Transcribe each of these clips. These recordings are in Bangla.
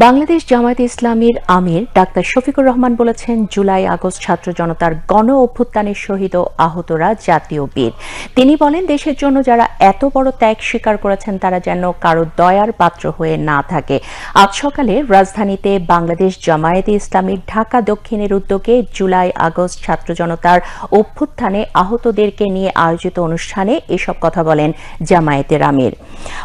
বাংলাদেশ জামায়াত ইসলামীর আমির ডাক্তার শফিকুর রহমান বলেছেন, জুলাই আগস্ট ছাত্র জনতার গণ অভ্যুত্থানের শহীদ আহতরা জাতীয় বীর। তিনি বলেন, দেশের জন্য যারা এত বড় ত্যাগ স্বীকার করেছেন, তারা যেন কারও দয়ার পাত্র হয়ে না থাকে। আজ সকালে রাজধানীতে বাংলাদেশ জামায়াতে ইসলামীর ঢাকা দক্ষিণের উদ্যোগে জুলাই আগস্ট ছাত্র জনতার অভ্যুত্থানে আহতদেরকে নিয়ে আয়োজিত অনুষ্ঠানে এসব কথা বলেন জামায়াতের আমির।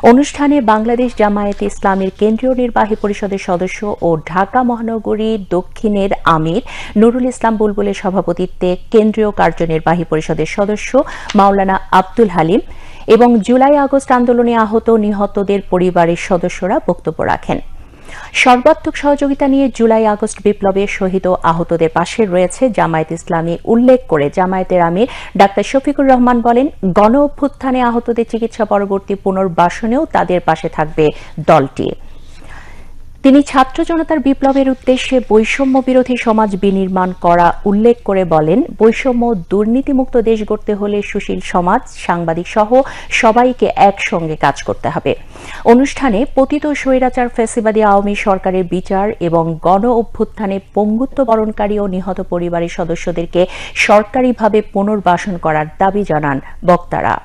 অনুষ্ঠানে বাংলাদেশ জামায়াতে ইসলামীর কেন্দ্রীয় নির্বাহী পরিষদের সদস্য ও ঢাকা মহানগরী দক্ষিণের আমির নুরুল ইসলাম বুলবুলের সভাপতিত্বে কেন্দ্রীয় কার্যনির্বাহী পরিষদের সদস্য মাওলানা আব্দুল হালিম এবং জুলাই আগস্ট আন্দোলনে আহত নিহতদের পরিবারের সদস্যরা বক্তব্য রাখেন। সর্বাত্মক সহযোগিতা নিয়ে জুলাই আগস্ট বিপ্লবে শহীদ ও আহতদের পাশে রয়েছে জামায়াত ইসলামী। উল্লেখ করে জামায়াতের আমির ডাক্তার শফিকুর রহমান বলেন গণ অভ্যুত্থানে আহতদের চিকিৎসা পরবর্তী পুনর্বাসনেও তাদের পাশে থাকবে দলটি। তিনি ছাত্র জনতার বিপ্লবের উদ্দেশ্যে বৈষম্য বিরোধী সমাজ বিনির্মাণ করা উল্লেখ করে বলেন, বৈষম্য দুর্নীতিমুক্ত দেশ গড়তে হলে সুশীল সমাজ, সাংবাদিক সহ সবাইকে একসঙ্গে কাজ করতে হবে। অনুষ্ঠানে পতিত স্বৈরাচার ফেসিবাদী আওয়ামী সরকারের বিচার এবং গণ অভ্যুত্থানে পঙ্গুত্ব বরণকারী ও নিহত পরিবারের সদস্যদেরকে সরকারিভাবে পুনর্বাসন করার দাবি জানান বক্তারা।